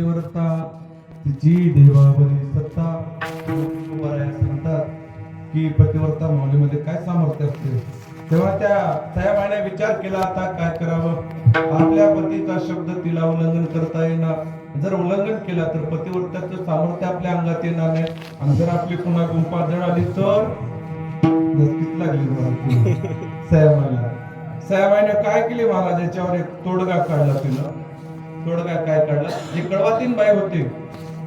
पतिव्रता तिची देवावरी सत्ता म्हणतात की पतिव्रता माऊलीमध्ये काय सामर्थ्य असते? तेव्हा त्या साहेबाने विचार केला आता काय करावं? आपल्या पतीचा शब्द तिला उल्लंघन करता येणार. जर उल्लंघन केला तर पतिव्रताचं सामर्थ्य आपल्या अंगात येणार नाही. आणि जर आपली पुन्हा गुंपा आली तर नक्कीच लागली मला साहेबाने काय केले महाराज? याच्यावर एक तोडगा काढला तिनं. तोडगा काय काढला जे कळवातीन बाई होते.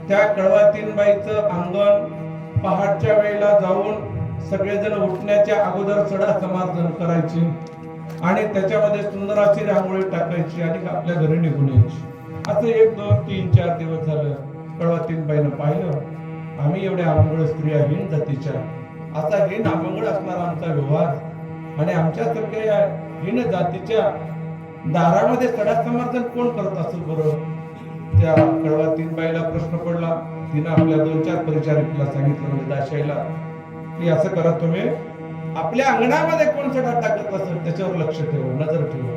त्या कळवातीन बाईचं अंगण पहाटच्या वेळेला जाऊन सगळेजण उठण्याच्या अगोदर चढा समार्जन करायचे आणि त्याच्यामध्ये सुंदर अशी रांगोळी टाकायची आणि आपल्या घरी निघून यायची. असं एक दोन तीन चार दिवस झालं कळवातीन बाईनं पाहिलं. आम्ही एवढ्या आंघोळ स्त्रिया हीन जातीच्या. असा हीन अमंगळ असणारा आमचा व्यवहार. आणि आमच्यासारख्या या हीन जातीच्या दारामध्ये सडा समर्थन कोण करत असेल बरं? त्या कळवा तीन बाईला प्रश्न पडला. तिनं आपल्या दोन चार परिचारिकेला सांगितलं म्हणजे दाशाईला की असं करा तुम्ही. आपल्या अंगणामध्ये कोण सडा टाकत असेल त्याच्यावर लक्ष ठेवा नजर ठेवा.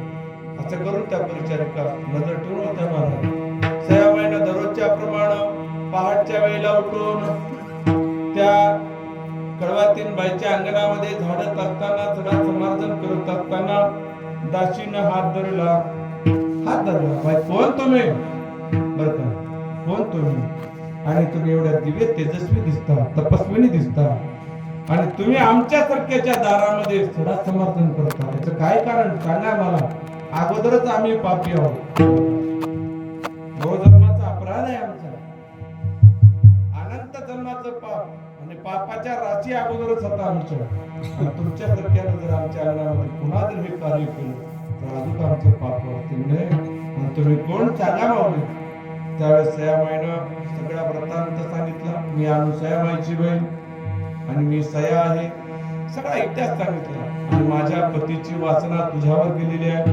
असं करून त्या परिचारिका नजर ठेवून होत्या महाराज सयाबाईनं दररोजच्या प्रमाण पहाटच्या वेळेला उठून त्या कळवातीन बाईच्या अंगणामध्ये झाडत असताना सडा समार्जन करत असताना दाशीनं हात धरला. हात धरला. भाई कोण तुम्ही. बर का. कोण तुम्ही. आणि तुम्ही एवढ्या दिव्य तेजस्वी दिसता तपस्वीनी दिसता. आणि तुम्ही आमच्या सारख्याच्या दारामध्ये सदा समर्थन करता. याचं काय कारण? सांगा मला. अगोदरच आम्ही पापी आहोत. आणि राशी अगोदरच होता आमच्या. तुमच्या सारख्यानं जर आमच्या अंगणामध्ये पुन्हा जर हे कार्य केलं तर अजून आमचं पाप वाढतील म्हणे तुम्ही कोण सांगा मावले त्यावेळेस सयामाईनं सगळ्या वृत्तांत सांगितला मी आणू सयामाईची बहीण आणि मी सया आहे. सगळा इतिहास सांगितला. आणि माझ्या पतीची वासना तुझ्यावर गेलेली आहे.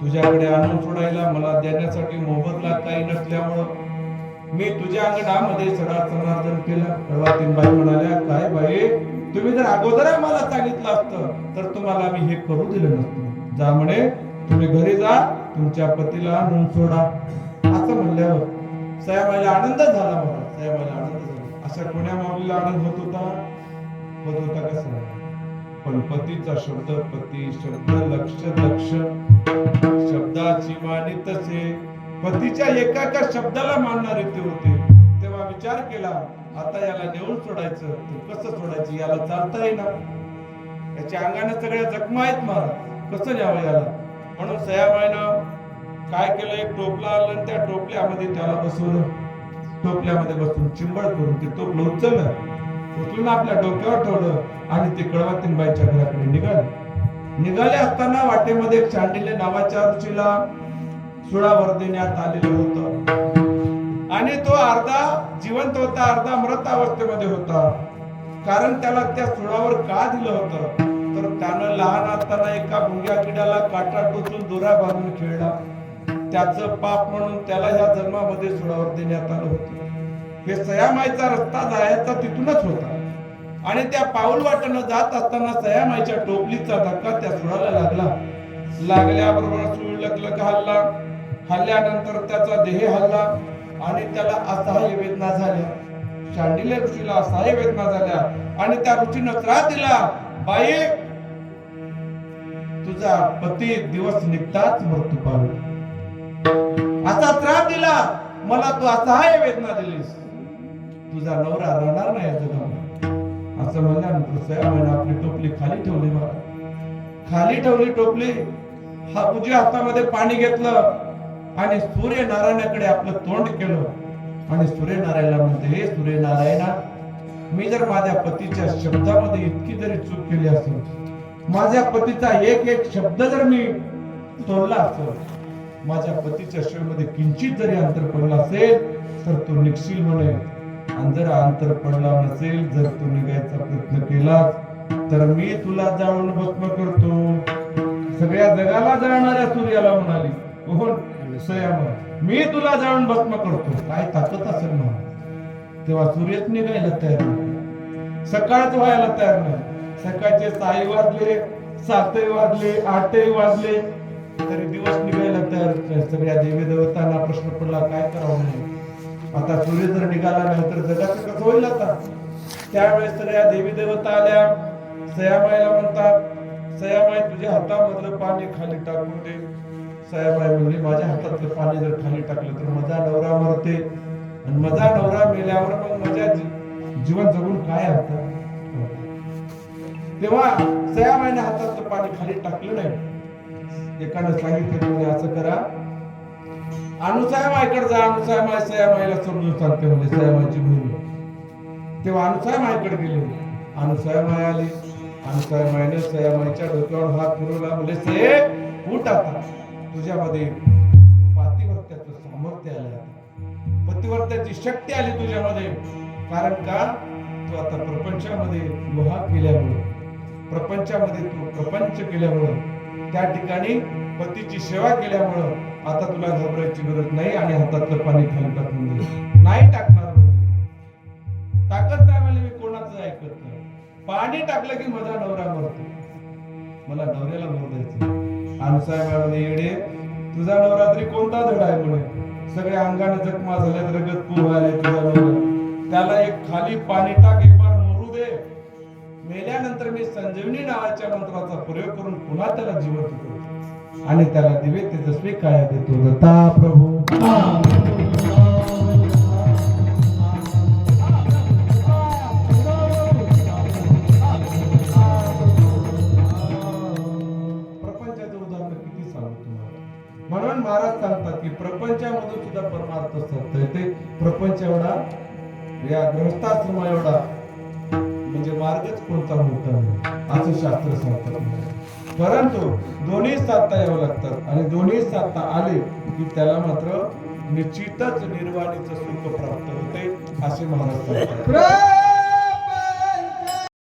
तुझ्याकडे आणून सोडायला मला देण्यासाठी मोबदला काही नसल्यामुळं मी तुझ्या अंगणामध्ये सडा समार्जन केलं. कळवातीन बाई म्हणाल्या काय बाई तुम्ही जर अगोदर मला सांगितलं असतं तर तुम्हाला मी हे करू दिलं नसतं. जा म्हणे तुम्ही घरी जा तुमच्या पतीला आणून सोडा. असं म्हणल्यावर सयामाईला आनंद झाला मला सयामाईला आनंद झाला. अशा कोण्या माऊलीला आनंद होत होता? होत होता कसा पण पतीचा शब्द पती शब्द लक्ष लक्ष. शब्दाची मानी तसे. पतीच्या एका एका शब्दाला मानणारे ते होते. तेव्हा विचार केला आता याला नेऊन सोडायचं तर कसं सोडायचं याला चालता येणार याच्या अंगाने सगळ्या जखमा आहेत महाराज कसं न्यावं याला? म्हणून सयाबाईनं काय केलं एक टोपला आलं आणि त्या टोपल्यामध्ये त्याला बसवलं. टोपल्यामध्ये बसून चिंबड करून ते टोपलं उचललं. उचलून आपल्या डोक्यावर ठेवलं आणि ते कळवातीन बाईच्या घराकडे निघाले. निघाले असताना वाटेमध्ये एक चांडिले नावाच्या रुचीला सुळावर देण्यात आलेलं होतं. आणि तो अर्धा जिवंत होता अर्धा मृत अवस्थेमध्ये होता. कारण त्याला त्या सुळावर का दिलं होतं? तर त्यानं लहान असताना एका भुंग्या किड्याला काटा टोचून दोरा बांधून खेळला. त्याचं पाप म्हणून त्याला ह्या जन्मामध्ये सुळावर देण्यात आलं होतं. हे सयामाईचा रस्ता जायचा तिथूनच होता. आणि त्या पाऊल वाटणं जात असताना सयामाईच्या टोपलीचा धक्का त्या सुळाला लागला. लागल्याबरोबर सुळ लकलक हल्ला. हल्ल्यानंतर त्याचा देह हल्ला आणि त्याला असहाय्य वेदना झाल्या. शांडिल्या ऋषीला असहाय्य वेदना झाल्या आणि त्या ऋषीनं त्रास दिला. बाई तुझा पती दिवस निघताच मृत्यू पावला. असा त्रास दिला. मला तू असहाय्य वेदना दिलीस. तुझा नवरा राहणार नाही या जगामध्ये. असं म्हणल्यानंतर सयामाने आपली टोपली खाली ठेवली मला. खाली ठेवली टोपली. हा उजव्या हातामध्ये पाणी घेतलं. आणि सूर्यनारायणाकडे आपलं तोंड केलं. आणि सूर्यनारायणला म्हणते हे सूर्यनारायणा मी जर माझ्या पतीच्या शब्दामध्ये इतकी जरी चूक केली असेल माझ्या पतीचा एक एक शब्द जर मी तोडला असेल माझ्या पतीच्या शिवमध्ये किंचित जरी अंतर पडलं असेल तर तो निघशील म्हणे. आणि जर अंतर पडला नसेल जर तू निघायचा प्रयत्न केला तर मी तुला जाऊन भस्म करतो. सगळ्या जगाला जाणाऱ्या सूर्याला म्हणाली. कोण मी तुला जाऊन भस्म करतो. काय ताकद असेल म्हणून तेव्हा सूर्यच निघायला तयार नाही. सकाळच व्हायला तयार नाही. सकाळचे सहाही वाजले सातही वाजले आठही वाजले. तरी दिवस निघायला तयार सगळ्या देवी देवतांना प्रश्न पडला काय करावं नाही आता सूर्य जर निघाला नाही तर जगाचं कसं होईल आता? त्यावेळेस सगळ्या देवी देवता आल्या. सयामायला म्हणतात सयामाई तुझ्या हातामधलं पाणी खाली टाकून दे. सयामाई म्हणजे माझ्या हातातलं पाणी जर खाली टाकलं तर माझा नवरा मरते. आणि माझा नवरा मेल्यावर मग माझ्या जीवन जगून काय अर्थ? तेव्हा सयामाईने हातातलं पाणी खाली टाकलं नाही. एकानं सांगितलं तुम्ही असं करा. अनुसायमाईकडे जा अनुसायमाई सयामाईला समजून सांगते म्हणजे सयामाईची बहीण तेव्हा अनुसायमाईकडे गेले. अनुसायमाई आली. अनुसायमाईने सयामाईच्या डोक्यावर हात फिरवला. म्हणजे से उठ आता. तुझ्यामध्ये पातिवर्त्याचं सामर्थ्य आलं पतिवर्त्याची शक्ती आली तुझ्यामध्ये. कारण का? तू आता प्रपंचामध्ये विवाह केल्यामुळे प्रपंचामध्ये तू प्रपंच केल्यामुळं त्या ठिकाणी पतीची सेवा केल्यामुळं आता तुला घाबरायची गरज नाही आणि हातातलं पाणी खाली टाकून दे. नाही टाकणार टाकत नाही म्हणजे मी कोणाचं ऐकत नाही. पाणी टाकलं की माझा नवरा मरतो. मला नवऱ्याला मोर द्यायचं आणि साहेब येडे. तुझा नवरात्री कोणता धड आहे म्हणे सगळ्या अंगाने जखमा झाल्यात रगत पुरवायला तुझा नवरा त्याला एक खाली पाणी टाक एक बार मरू दे. मेल्यानंतर मी संजीवनी नावाच्या मंत्राचा प्रयोग करून पुन्हा त्याला जिवंत करतो. आणि त्याला दिवे तेजस्वी काय देतो. दत्ता प्रभू. म्हणून महाराज सांगतात की प्रपंचामधून सुद्धा परमार्थ सत्य ते प्रपंच एवढा या गृहस्थाश्रमा एवढा म्हणजे मार्गच कोणता मोठा नाही असं शास्त्र सांगतात परंतु दोन्ही साधता यावं लागतात आणि दोन्ही साधता आले की त्याला मात्र निश्चितच निर्वाणीचं सुख प्राप्त होते असे महाराज सांगतात.